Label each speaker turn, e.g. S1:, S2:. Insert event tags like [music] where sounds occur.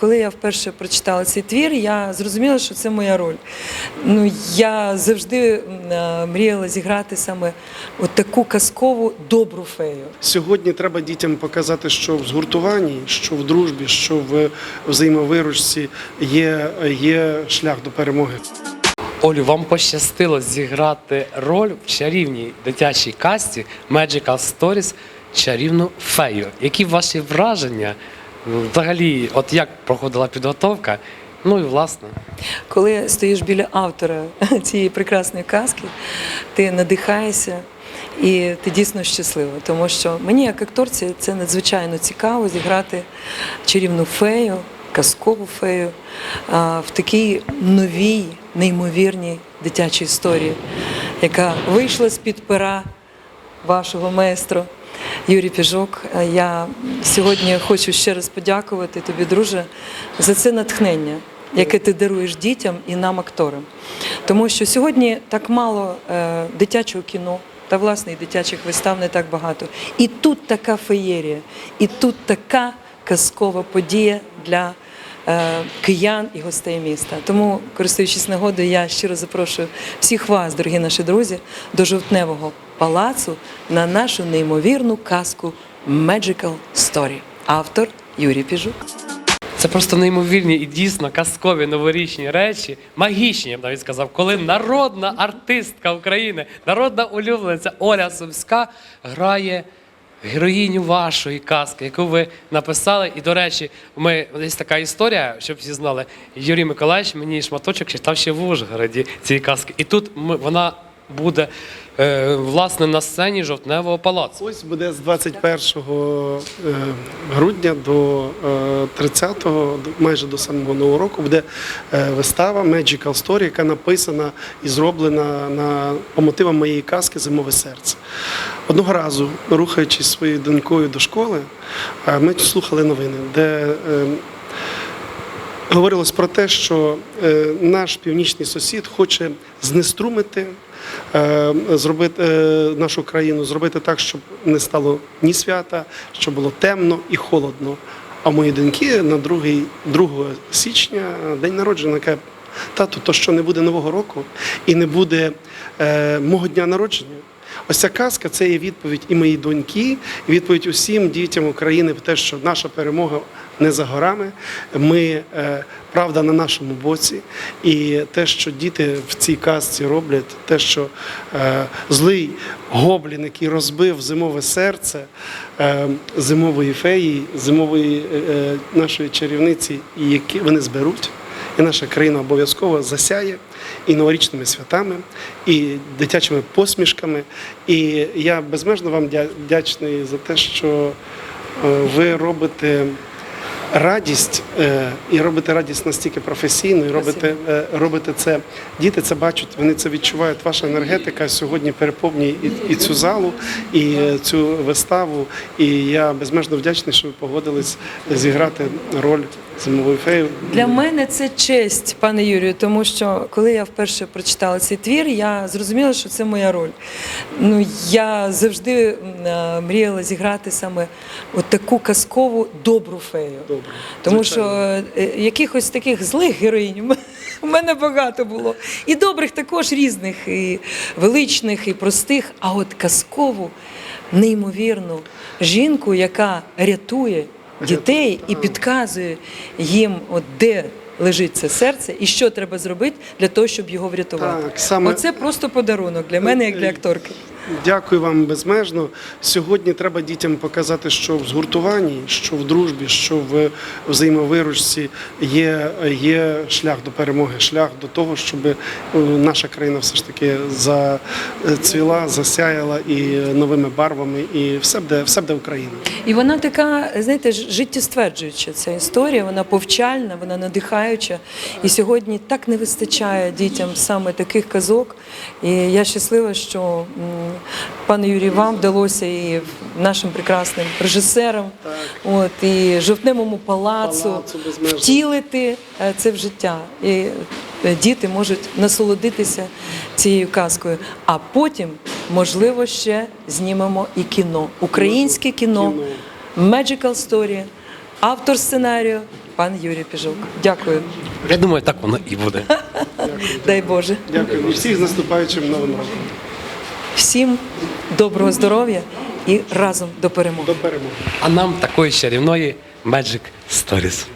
S1: Коли я вперше прочитала цей твір, я зрозуміла, що це моя роль. Ну, я завжди е, мріяла зіграти саме от таку казкову добру фею.
S2: Сьогодні треба дітям показати, що в згуртуванні, що в дружбі, що в взаємовиручці є, є шлях до перемоги.
S3: Олю, вам пощастило зіграти роль в чарівній дитячій касті Magical Stories чарівну фею. Які ваші враження? Взагалі, от як проходила підготовка? Ну і власне.
S1: Коли стоїш біля автора [laughs] цієї прекрасної казки, ти надихаєшся і ти дійсно щаслива. Тому що мені, як акторці, це надзвичайно цікаво зіграти чарівну фею, казкову фею в такій новій, неймовірній дитячій історії, яка вийшла з-під пера вашого майстру. Юрій Піжок, я сьогодні хочу ще раз подякувати тобі, друже, за це натхнення, яке ти даруєш дітям і нам, акторам. Тому що сьогодні так мало е, дитячого кіно. Та власне і дитячих вистав не так багато. І тут така феєрія, і тут така казкова подія для киян і гостей міста. Тому, користуючись нагодою, я щиро запрошую всіх вас, дорогі наші друзі, до жовтневого палацу на нашу неймовірну казку Magical Story. Автор Юрій Піжук.
S3: Це просто неймовірні і дійсно казкові новорічні речі, магічні, я б навіть сказав, коли народна артистка України, народна улюблениця Оля Сумська грає героїню вашої казки, яку ви написали. І, до речі, ми десь така історія, щоб всі знали. Юрій Миколаївич мені шматочок читав ще в Ужгороді цієї казки. І тут ми, вона буде е, власне на сцені жовтневого палацу.
S2: Ось буде з 21 е, грудня до е, 30-го, майже до самого нового року, буде е, вистава Magical Story, яка написана і зроблена на, по мотивам моєї казки Зимове серце. Одного разу, рухаючись своєю донькою до школи, е, ми слухали новини, де е, говорилось про те, що е, наш північний сусід хоче знеструмити, е, зробити е, нашу країну, зробити так, щоб не стало ні свята, щоб було темно і холодно. А в моїй доньки на 2, 2 січня день народження каже, тату, то що не буде нового року і не буде мого дня народження. Ось ця казка це є відповідь і моїй доньки, і відповідь усім дітям України про те, що наша перемога не за горами. Ми е, правда на нашому боці. І те, що діти в цій казці роблять, те, що е, злий гоблін, який розбив зимове серце е, зимової феї, зимової нашої чарівниці, і які вони зберуть. І наша країна обов'язково засяє і новорічними святами, і дитячими посмішками. І я безмежно вам вдячний за те, що е, ви робите радість е, і робите радість настільки професійно, і робите, е, робите це. Діти це бачать, вони це відчувають. Ваша енергетика сьогодні переповнює і, і цю залу, і цю виставу. І я безмежно вдячний, що ви погодились зіграти роль зимової феї.
S1: Для мене це честь, пане Юрію, тому що коли я вперше прочитала цей твір, я зрозуміла, що це моя роль. Ну я завжди е, мріяла зіграти саме от таку казкову добру фею.
S2: Добре.
S1: Тому що е, якихось таких злих героїнь [laughs] у мене багато було. І добрих також різних, і величних, і простих. А от казкову, неймовірну жінку, яка рятує дітей і підказує їм, от де лежить це серце, і що треба зробити для того, щоб його врятувати.
S2: Так, саме-
S1: Оце просто подарунок для мене, як для акторки.
S2: Дякую вам безмежно. Сьогодні треба дітям показати, що в згуртуванні, що в дружбі, що в взаємовиручці є, є шлях до перемоги, шлях до того, щоб е, наша країна все ж таки зацвіла, засяяла і новими барвами, і все буде, все буде Україна.
S1: І вона така, знаєте, життєстверджуюча ця історія, вона повчальна, вона надихаюча. І сьогодні так не вистачає дітям саме таких казок. І я щаслива, що м, пане Юрій, вам вдалося і нашим прекрасним режисерам, от і жовтневому палацу,
S2: Палацу
S1: втілити е, це в життя. І е, діти можуть насолодитися цією казкою. А потім, можливо, ще знімемо і кіно, українське кіно. Magical Story, автор сценарію пан Юрій Піжук. Дякую.
S3: Я думаю, так воно і буде. [laughs]
S1: Дай Боже.
S2: Дякую. Всіх з наступаючим новим роком.
S1: Всім доброго здоров'я і разом до перемоги.
S2: До перемоги.
S3: А нам такої чарівної Magic Stories.